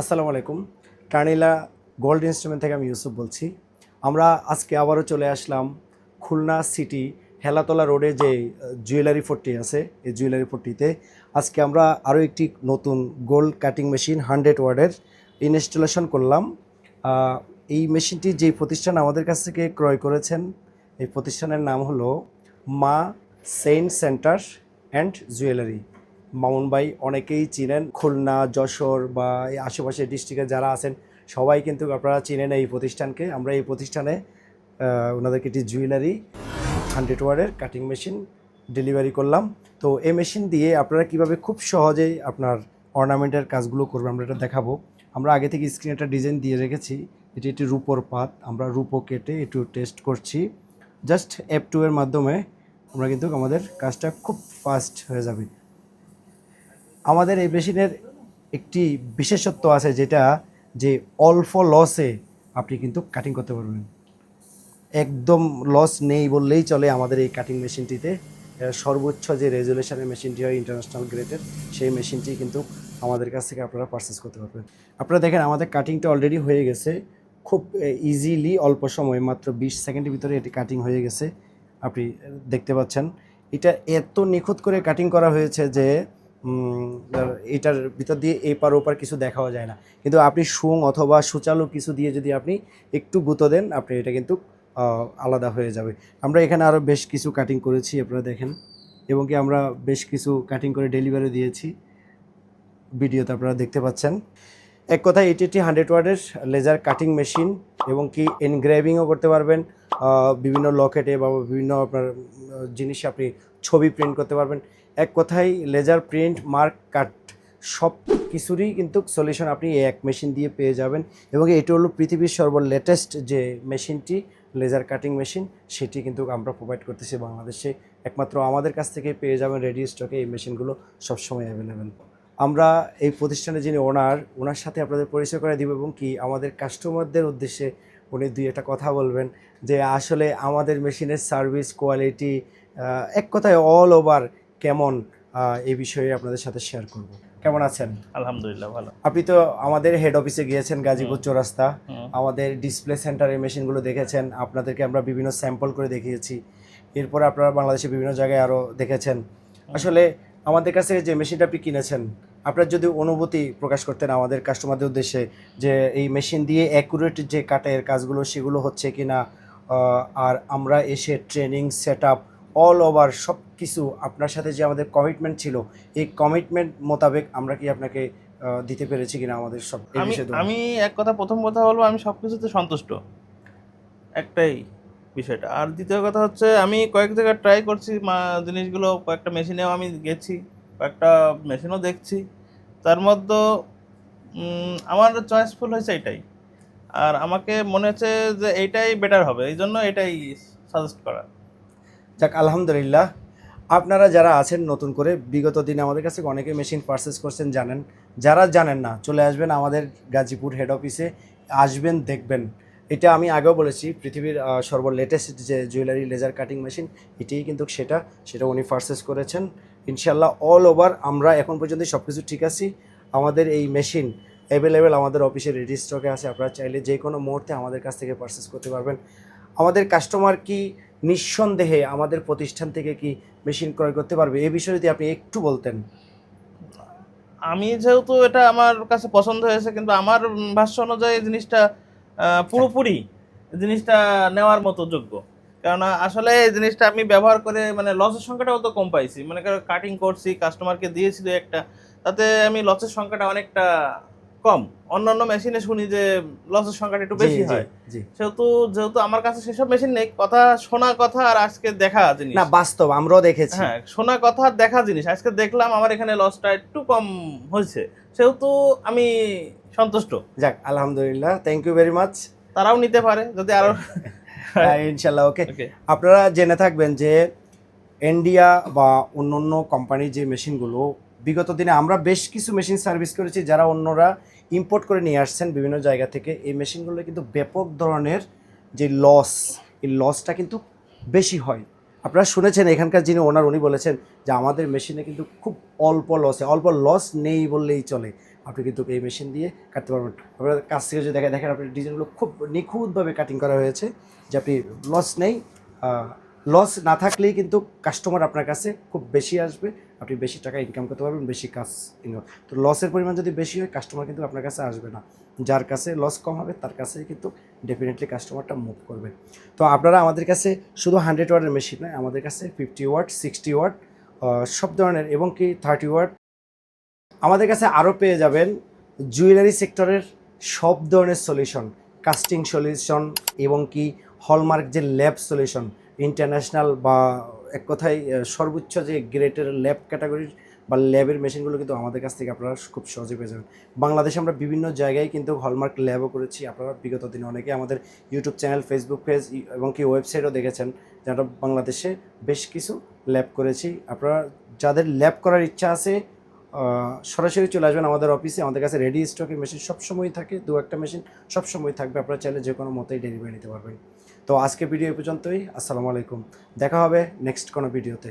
আসসালামু আলাইকুম। টার্নিলা gold instrument থেকে আমি ইউসুফ বলছি। আমরা আজকে আবারও চলে আসলাম খুলনা সিটি হেলাতলা রোডে যে জুয়েলারি ফোর্টটি আছে, এই জুয়েলারি ফোর্টটিতে আজকে আমরা আরও একটি নতুন গোল্ড কাটিং মেশিন হান্ড্রেড ওয়ার্ডের ইনস্টলেশন করলাম। এই মেশিনটি যে প্রতিষ্ঠান আমাদের কাছ থেকে ক্রয় করেছেন, এই প্রতিষ্ঠানের নাম হলো মা cent centre and jewellery. Mamun ভাই অনেকেই চিনেন। খুলনা, যশোর বা এই আশেপাশের ডিস্ট্রিক্টে যারা আছেন, সবাই কিন্তু আপনারা চিনেন এই প্রতিষ্ঠানকে। আমরা এই প্রতিষ্ঠানে ওনাদেরকে একটি জুয়েলারি হান্ড্রেড ওয়ারের কাটিং মেশিন ডেলিভারি করলাম। তো এই মেশিন দিয়ে আপনারা কীভাবে খুব সহজেই আপনার অর্নামেন্টের কাজগুলো করবেন, আমরা এটা দেখাবো। আমরা আগে থেকে স্ক্রিনে একটা ডিজাইন দিয়ে রেখেছি। এটি একটি রূপোর পাত। আমরা রূপো কেটে একটু টেস্ট করছি। জাস্ট অ্যাপ টু এর মাধ্যমে আমরা কিন্তু আমাদের কাজটা খুব ফাস্ট হয়ে যাবে। আমাদের এই মেশিনের একটি বিশেষত্ব আছে যেটা যে অল্প লসে আপনি কিন্তু কাটিং করতে পারবেন। একদম লস নেই বললেই চলে আমাদের এই কাটিং মেশিনটিতে সর্বোচ্চ যে রেজুলেশনের মেশিনটি হয় ইন্টারন্যাশনাল গ্রেডের সেই মেশিনটি কিন্তু আমাদের কাছ থেকে আপনারা পারচেস করতে পারবেন। আপনারা দেখেন আমাদের কাটিংটা অলরেডি হয়ে গেছে। খুব ইজিলি অল্প সময়, মাত্র বিশ সেকেন্ডের ভিতরে এটি কাটিং হয়ে গেছে। আপনি দেখতে পাচ্ছেন। এটা এত নিখুঁত করে কাটিং করা হয়েছে যে এটার ভিতর দিয়ে এপার ওপার কিছু দেখাও যায় না। কিন্তু আপনি সুং অথবা সুচালু কিছু দিয়ে যদি আপনি একটু গুঁতো দেন, আপনি এটা কিন্তু আলাদা হয়ে যাবে। আমরা এখানে আরও বেশ কিছু কাটিং করেছি, আপনারা দেখেন। এবং কি আমরা বেশ কিছু কাটিং করে ডেলিভারি দিয়েছি। ভিডিওতে আপনারা দেখতে পাচ্ছেন। এক কথায় এটি একটি হান্ড্রেড ওয়ার্ডের লেজার কাটিং মেশিন এবং কি এনগ্রেভিংও করতে পারবেন। বিভিন্ন লকেটে বা বিভিন্ন আপনার জিনিসে আপনি ছবি প্রিন্ট করতে পারবেন। এক কথায় লেজার প্রিন্ট মার্ক কাট সব কিছুরই কিন্তু সলিউশন আপনি এই এক মেশিন দিয়ে পেয়ে যাবেন এবং এটি হলো পৃথিবীর সর্ব লেটেস্ট যে মেশিনটি লেজার কাটিং মেশিন সেটি কিন্তু আমরা প্রোভাইড করতেছি বাংলাদেশে। একমাত্র আমাদের কাছ থেকে পেয়ে যাবেন রেডি স্টকে এই মেশিনগুলো সবসময় অ্যাভেলেবেল আমরা এই প্রতিষ্ঠানে যিনি ওনার ওনার সাথে আপনাদের পরিচয় করে দিব এবং কি আমাদের কাস্টমারদের উদ্দেশ্যে উনি দুই একটা কথা বলবেন যে আসলে আমাদের মেশিনের সার্ভিস কোয়ালিটি এক কথায় অল ওভার কেমন এই বিষয়ে আপনাদের সাথে শেয়ার করব। কেমন আছেন? আলহামদুলিল্লাহ ভালো। আপনি তো আমাদের হেড অফিসে গিয়েছেন গাজীপুর চৌরাস্তা। আমাদের ডিসপ্লে সেন্টারের মেশিনগুলো দেখেছেন। আপনাদেরকে আমরা বিভিন্ন স্যাম্পল করে দেখিয়েছি। এরপর আপনারা বাংলাদেশের বিভিন্ন জায়গায় আরও দেখেছেন। আসলে আমাদের কাছে যে মেশিনটা আপনি কিনেছেন আপনার যদি অনুভূতি প্রকাশ করতেন আমাদের কাস্টমারদের উদ্দেশ্যে যে এই মেশিন দিয়ে অ্যাকুরেট যে কাটের কাজগুলো সেগুলো হচ্ছে কি না আর আমরা এসে training set up all over সব কিছু আপনার সাথে যে আমাদের কমিটমেন্ট ছিল এই কমিটমেন্ট মোতাবেক আমরা কি আপনাকে দিতে পেরেছি কিনা আমাদের সব আমি এক কথা প্রথম কথা বলব আমি সব কিছুতে সন্তুষ্ট। একটাই বিষয়টা। আর দ্বিতীয় কথা হচ্ছে আমি কয়েক জায়গায় ট্রাই করছি জিনিসগুলো কয়েকটা মেশিনেও আমি গেছি কয়েকটা মেশিনও দেখছি। তার মধ্যে আমার চয়েসফুল হয়েছে এটাই। আর আমাকে মনে হচ্ছে যে এইটাই বেটার হবে এই জন্য এটাই সাজেস্ট করা। যাক, আলহামদুলিল্লাহ। আপনারা যারা আছেন নতুন করে, বিগত দিনে আমাদের কাছে অনেকে মেশিন পারচেস করছেন, জানেন। যারা জানেন না, চলে আসবেন আমাদের গাজীপুর হেড অফিসে আসবেন, দেখবেন। এটা আমি আগেও বলেছি, পৃথিবীর সর্ব লেটেস্ট যে জুয়েলারি লেজার কাটিং মেশিন এটিই কিন্তু সেটা সেটা উনি পারচেস করেছেন। ইনশাল্লাহ অল ওভার আমরা এখন পর্যন্ত সব কিছু ঠিক আছি। আমাদের এই মেশিন অ্যাভেলেবেল আমাদের অফিসে রেডি স্টকে আছে। আপনারা চাইলে যে কোনো মুহূর্তে আমাদের কাছ থেকে পারচেস করতে পারবেন। আমাদের কাস্টমার কি নিঃসন্দেহে আমাদের প্রতিষ্ঠান থেকে কি মেশিন ক্রয় করতে পারবে? এই বিষয়ে যদি আপনি একটু বলতেন। আমি যেহেতু এটা আমার কাছে পছন্দ হয়েছে, কিন্তু আমার ভাষ্য অনুযায়ী জিনিসটা পুরোপুরি জিনিসটা নেওয়ার মতো যোগ্য। কারণ আসলে এই জিনিসটা আমি ব্যবহার করে মানে লসের সংখ্যাটাও তো কম পাইছি। মানে কাটিং করছি কাস্টমারকে দিয়েছি একটা, তাতে আমি লসের সংখ্যাটা অনেকটা কম। অন্যান্য মেশিনে শুনি যে লসের সংখ্যাটা একটু বেশি হয়। সেহেতু যেহেতু আমার কাছে সেসব মেশিন নেই কথা শোনা কথা আর আজকে দেখা জিনিস। না বাস্তব আমরাও দেখেছি। হ্যাঁ শোনা কথা আর দেখা জিনিস। আজকে দেখলাম আমার এখানে লসটা একটু কম হয়েছে। সেহেতু আমি সন্তুষ্ট। যাক আলহামদুলিল্লাহ থ্যাংক ইউ ভেরি মাচ তারাও নিতে পারে যদি আরও ইনশাল্লাহ ওকে ওকে আপনারা জেনে থাকবেন যে ইন্ডিয়া বা অন্য অন্য কোম্পানির যে মেশিনগুলো বিগত দিনে আমরা বেশ কিছু মেশিন সার্ভিস করেছি যারা অন্যরা ইম্পোর্ট করে নিয়ে আসছেন বিভিন্ন জায়গা থেকে। এই মেশিনগুলো কিন্তু ব্যাপক ধরনের যে লস এই লসটা কিন্তু বেশি হয়। আপনারা শুনেছেন এখানকার যিনি ওনার উনি বলেছেন যে আমাদের মেশিনে কিন্তু খুব অল্প লসে অল্প লস নেই বললেই চলে। আপনি কিন্তু এই মেশিন দিয়ে কাটতে পারবেন। আপনার কাছ থেকে যদি দেখে দেখেন আপনার ডিজাইনগুলো খুব নিখুঁতভাবে কাটিং করা হয়েছে, যে আপনি লস নেই লস না থাকলেই কিন্তু কাস্টমার আপনার কাছে খুব বেশি আসবে। আপনি বেশি টাকা ইনকাম করতে পারবেন, বেশি কাজ ইনকাম তো লসের পরিমাণ যদি বেশি হয় কাস্টমার কিন্তু আপনার কাছে আসবে না। যার কাছে লস কম হবে, তার কাছেই কিন্তু ডেফিনেটলি কাস্টমারটা মুভ করবে। তো আপনারা আমাদের কাছে শুধু হান্ড্রেড ওয়ার্ডের মেশিন নয়, আমাদের কাছে ফিফটি ওয়াট সিক্সটি ওয়াট সব ধরনের এবং কি থার্টি ওয়াট আমাদের কাছে আরও পেয়ে যাবেন জুয়েলারি সেক্টরের সব ধরনের সলিউশন কাস্টিং সলিউশন এবং কি হলমার্ক যে ল্যাব সলিউশন ইন্টারন্যাশনাল বা এক কথায় সর্বোচ্চ যে গ্রেটের ল্যাব ক্যাটাগরির বা ল্যাবের মেশিনগুলো কিন্তু আমাদের কাছ থেকে আপনারা খুব সহজে পেয়ে যাবেন। বাংলাদেশে আমরা বিভিন্ন জায়গায় কিন্তু হলমার্ক ল্যাবও করেছি। আপনারা বিগত দিনে অনেকে আমাদের ইউটিউব চ্যানেল ফেসবুক পেজ এবং কি ওয়েবসাইটও দেখেছেন যারা বাংলাদেশে বেশ কিছু ল্যাব করেছি। আপনারা যাদের ল্যাব করার ইচ্ছা আছে সরাসরি চলে আসবেন আমাদের অফিসে আমাদের কাছে রেডি স্টকের মেশিন সবসময় থাকে, দু একটা মেশিন সবসময় থাকবে। আপনারা চাইলে যে কোনো মতেই ডেলিভারি নিতে পারবেন। তো আজকে ভিডিও পর্যন্তই। আসসালামু আলাইকুম। দেখা হবে নেক্সট কোনো ভিডিওতে।